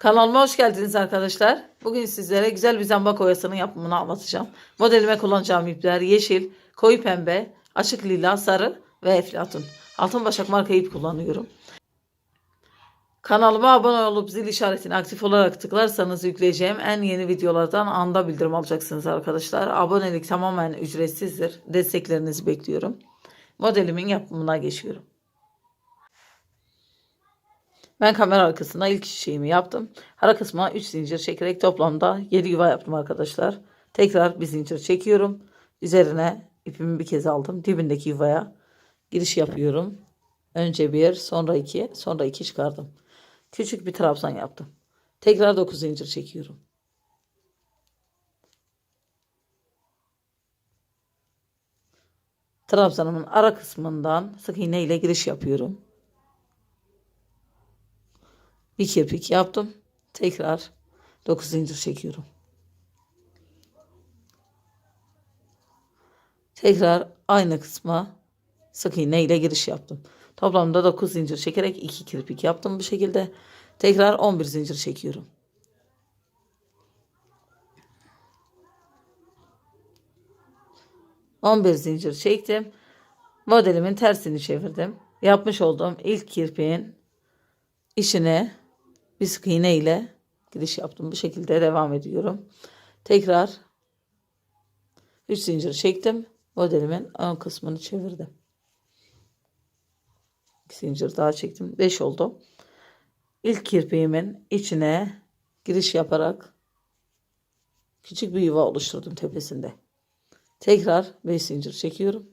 Kanalıma hoş geldiniz arkadaşlar. Bugün sizlere güzel bir zambak oyasının yapımını anlatacağım. Modelime kullanacağım ipler yeşil, koyu pembe, açık lila, sarı ve eflatun. Altın başak marka ip kullanıyorum. Kanalıma abone olup zil işaretini aktif olarak tıklarsanız yükleyeceğim en yeni videolardan anda bildirim alacaksınız arkadaşlar. Abonelik tamamen ücretsizdir. Desteklerinizi bekliyorum. Modelimin yapımına geçiyorum. Ben kamera arkasında ilk şeyimi yaptım. Ara kısmına 3 zincir çekerek toplamda 7 yuva yaptım arkadaşlar. Tekrar bir zincir çekiyorum. Üzerine ipimi bir kez aldım. Dibindeki yuvaya giriş yapıyorum. Önce bir, sonra iki, sonra iki çıkardım. Küçük bir trabzan yaptım. Tekrar 9 zincir çekiyorum. Trabzanımın ara kısmından sık iğne ile giriş yapıyorum. Bir kirpik yaptım. Tekrar 9 zincir çekiyorum. Tekrar aynı kısma sık iğne ile giriş yaptım. Toplamda 9 zincir çekerek 2 kirpik yaptım bu şekilde. Tekrar 11 zincir çekiyorum. On bir zincir çektim. Modelimin tersini çevirdim. Yapmış olduğum ilk kirpiğin içine bir iğne ile giriş yaptım. Bu şekilde devam ediyorum. Tekrar 3 zincir çektim. Modelimin ön kısmını çevirdim. 2 zincir daha çektim. 5 oldu. İlk kirpiğimin içine giriş yaparak küçük bir yuva oluşturdum tepesinde. Tekrar 5 zincir çekiyorum.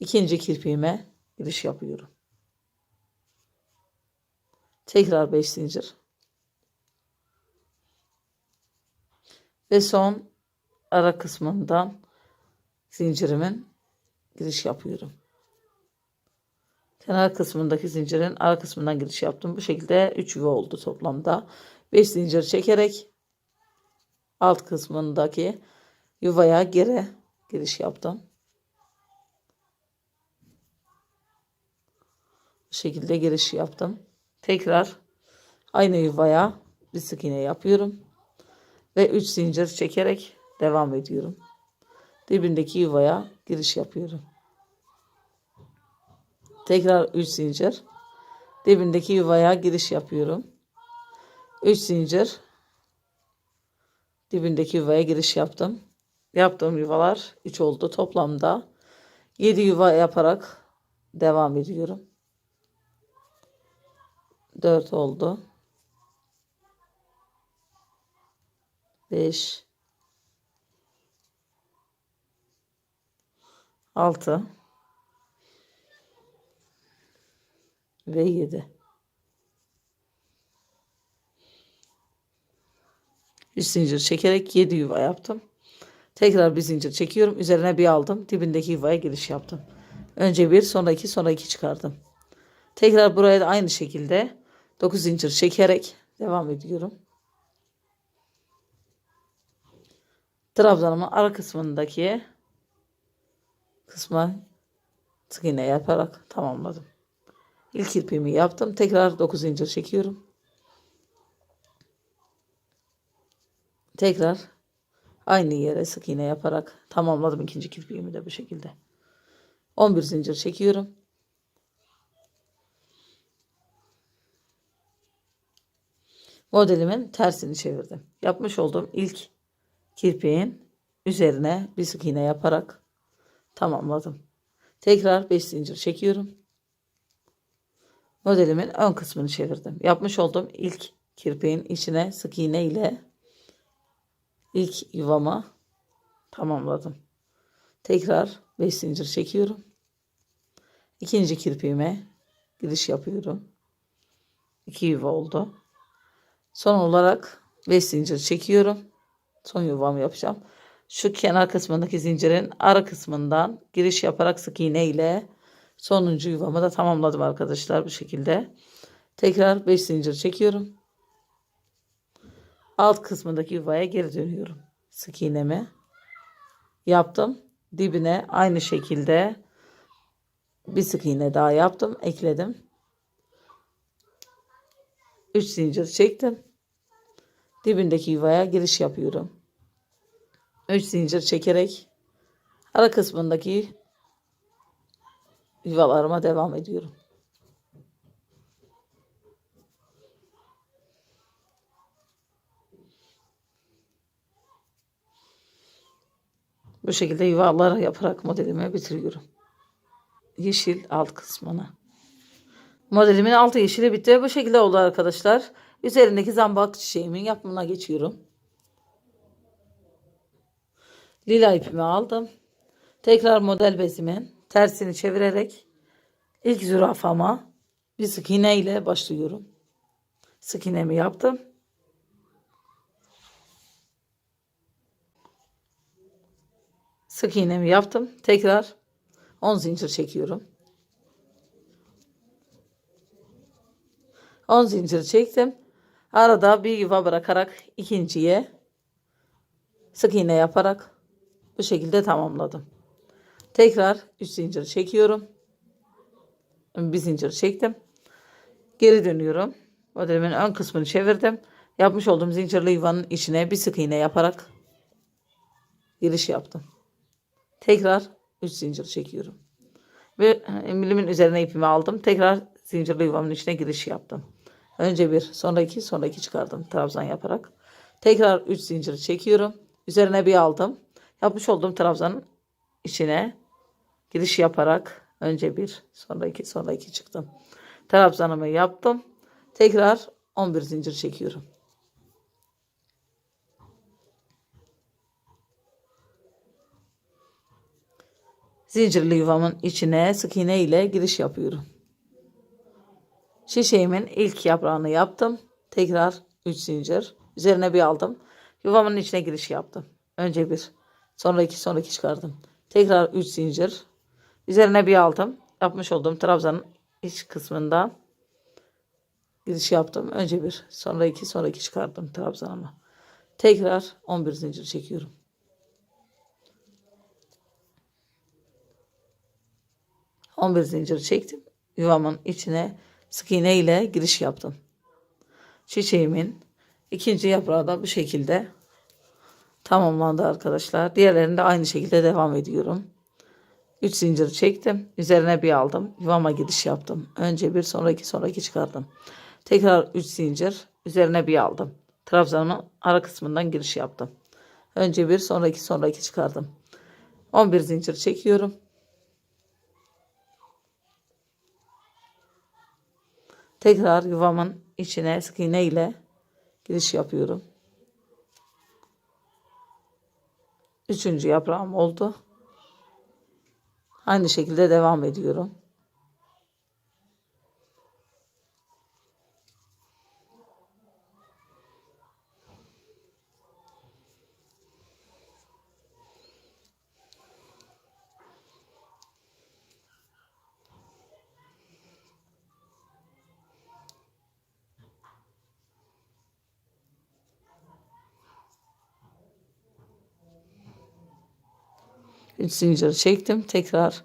İkinci kirpiğime giriş yapıyorum. Tekrar 5 zincir. Ve son ara kısmından zincirimin giriş yapıyorum. Kenar kısmındaki zincirin ara kısmından giriş yaptım. Bu şekilde 3 yuva oldu toplamda. 5 zincir çekerek alt kısmındaki yuvaya geri giriş yaptım. Bu şekilde giriş yaptım. Tekrar aynı yuvaya bir sık iğne yapıyorum. Ve 3 zincir çekerek devam ediyorum. Dibindeki yuvaya giriş yapıyorum. Tekrar 3 zincir. Dibindeki yuvaya giriş yapıyorum. 3 zincir. Dibindeki yuvaya giriş yaptım. Yaptığım yuvalar 3 oldu. Toplamda 7 yuva yaparak devam ediyorum. 4 oldu. 5 6 ve 7 3 zincir çekerek 7 yuva yaptım. Tekrar bir zincir çekiyorum. Üzerine bir aldım. Dibindeki yuvaya giriş yaptım. Önce bir, sonra iki, sonra iki çıkardım. Tekrar buraya da aynı şekilde 9 zincir çekerek devam ediyorum. Trabzanımın ara kısmındaki kısma sık yaparak tamamladım. İlk kirpiğimi yaptım. Tekrar 9 zincir çekiyorum. Tekrar aynı yere sık iğne yaparak tamamladım ikinci kirpiğimi de bu şekilde. 11 zincir çekiyorum. Modelimin tersini çevirdim. Yapmış olduğum ilk kirpiğin üzerine bir sık iğne yaparak tamamladım. Tekrar 5 zincir çekiyorum. Modelimin ön kısmını çevirdim. Yapmış olduğum ilk kirpiğin içine sık iğne ile ilk yuvama tamamladım. Tekrar 5 zincir çekiyorum. İkinci kirpiğime giriş yapıyorum. 2 yuva oldu. Son olarak 5 zincir çekiyorum. Son yuvamı yapacağım. Şu kenar kısmındaki zincirin ara kısmından giriş yaparak sık iğne ile sonuncu yuvamı da tamamladım arkadaşlar bu şekilde. Tekrar 5 zincir çekiyorum. Alt kısmındaki yuvaya geri dönüyorum. Sık iğnemi yaptım. Dibine aynı şekilde bir sık iğne daha yaptım. Ekledim. 3 zincir çektim. Dibindeki yuvaya giriş yapıyorum. 3 zincir çekerek ara kısmındaki yuvalarıma devam ediyorum. Bu şekilde yuvalar yaparak modelimi bitiriyorum. Yeşil alt kısmına. Modelimin altı yeşili bitti. Bu şekilde oldu arkadaşlar. Üzerindeki zambak çiçeğimin yapımına geçiyorum. Lila ipimi aldım. Tekrar model bezimin tersini çevirerek ilk zürafama bir sık iğne ile başlıyorum. Sık iğnemi yaptım. Sık iğnemi yaptım. Tekrar 10 zincir çekiyorum. 10 zincir çektim. Arada bir yuva bırakarak ikinciye sık iğne yaparak bu şekilde tamamladım. Tekrar 3 zincir çekiyorum. Bir zincir çektim. Geri dönüyorum. Modelimin ön kısmını çevirdim. Yapmış olduğum zincirli yuvanın içine bir sık iğne yaparak giriş yaptım. Tekrar 3 zincir çekiyorum. Ve milimin üzerine ipimi aldım. Tekrar zincirli yuvamın içine giriş yaptım. Önce bir, sonra iki, sonra iki çıkardım trabzan yaparak. Tekrar 3 zincir çekiyorum. Üzerine bir aldım. Yapmış olduğum trabzanın içine giriş yaparak önce bir, sonra iki, sonra iki çıktım. Trabzanımı yaptım. Tekrar 11 zincir çekiyorum. Zincirli yuvamın içine sık iğne ile giriş yapıyorum. Şişeğimin ilk yaprağını yaptım. Tekrar 3 zincir. Üzerine bir aldım. Yuvamın içine giriş yaptım. Önce bir, sonra iki, sonra iki çıkardım. Tekrar 3 zincir. Üzerine bir aldım. Yapmış olduğum trabzanın iç kısmından giriş yaptım. Önce bir, sonra iki, sonra iki çıkardım trabzanıma. Tekrar 11 zincir çekiyorum. On bir zincir çektim. Yuvamın içine sık iğne ile giriş yaptım. Çiçeğimin ikinci yaprağı da bu şekilde tamamlandı arkadaşlar. Diğerlerinde aynı şekilde devam ediyorum. 3 zincir çektim. Üzerine bir aldım. Yuvama giriş yaptım. Önce bir sonra iki sonra iki çıkardım. Tekrar 3 zincir. Üzerine bir aldım. Trabzanımın ara kısmından giriş yaptım. Önce bir sonra iki sonra iki çıkardım. 11 zincir çekiyorum. Tekrar yuvamın içine sık iğne ile giriş yapıyorum. Üçüncü yaprağım oldu. Aynı şekilde devam ediyorum. Üç zincir çektim. Tekrar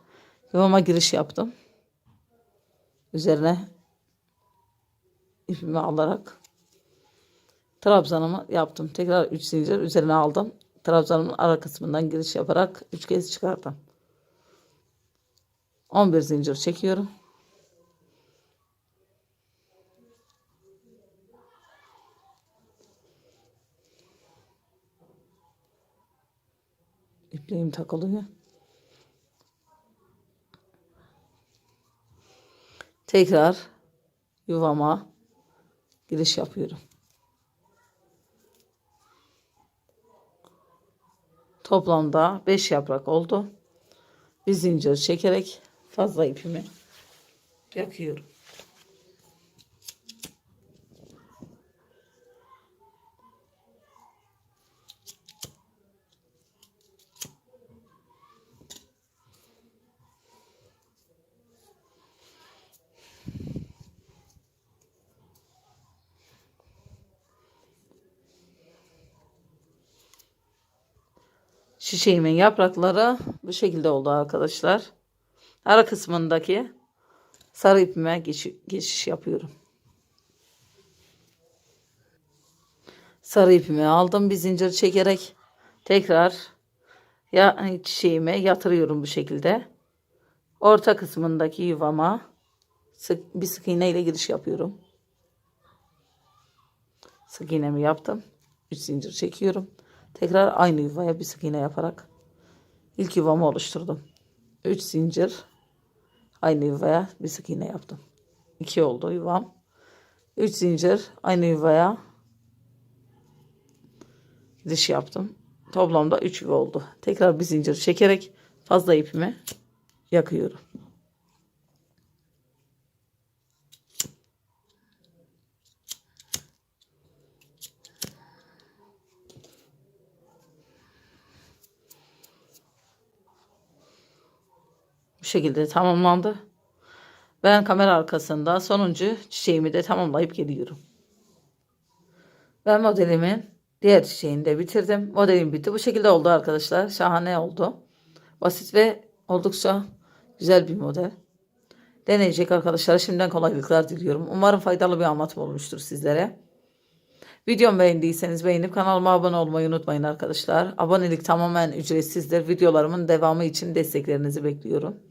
yuvama giriş yaptım. Üzerine ipimi alarak trabzanımı yaptım. Tekrar 3 zincir üzerine aldım. Trabzanımın ara kısmından giriş yaparak 3 kez çıkardım. 11 zincir çekiyorum. İpliğim takılıyor. Tekrar yuvama giriş yapıyorum. Toplamda 5 yaprak oldu. Bir zincir çekerek fazla ipimi yakıyorum. Çiçeğimin yaprakları bu şekilde oldu arkadaşlar. Ara kısmındaki sarı ipime geç, geçiş yapıyorum. Sarı ipimi aldım bir zincir çekerek tekrar ya çiçeğime yatırıyorum bu şekilde. Orta kısmındaki yuvama sık, bir sık iğne ile giriş yapıyorum. Sık iğnemi yaptım. 3 zincir çekiyorum. Tekrar aynı yuvaya bir sık iğne yaparak ilk yuvamı oluşturdum. 3 zincir aynı yuvaya bir sık iğne yaptım. 2 oldu yuvam. 3 zincir aynı yuvaya diş yaptım. Toplamda 3 yuva oldu. Tekrar bir zincir çekerek fazla ipimi yakıyorum. Şekilde tamamlandı. Ben kamera arkasında sonuncu çiçeğimi de tamamlayıp geliyorum. Ben modelimin diğer çiçeğini de bitirdim. Modelim bitti. Bu şekilde oldu arkadaşlar. Şahane oldu. Basit ve oldukça güzel bir model. Deneyecek arkadaşlara şimdiden kolaylıklar diliyorum. Umarım faydalı bir anlatım olmuştur sizlere. Videomu beğendiyseniz beğenip kanalıma abone olmayı unutmayın arkadaşlar. Abonelik tamamen ücretsizdir. Videolarımın devamı için desteklerinizi bekliyorum.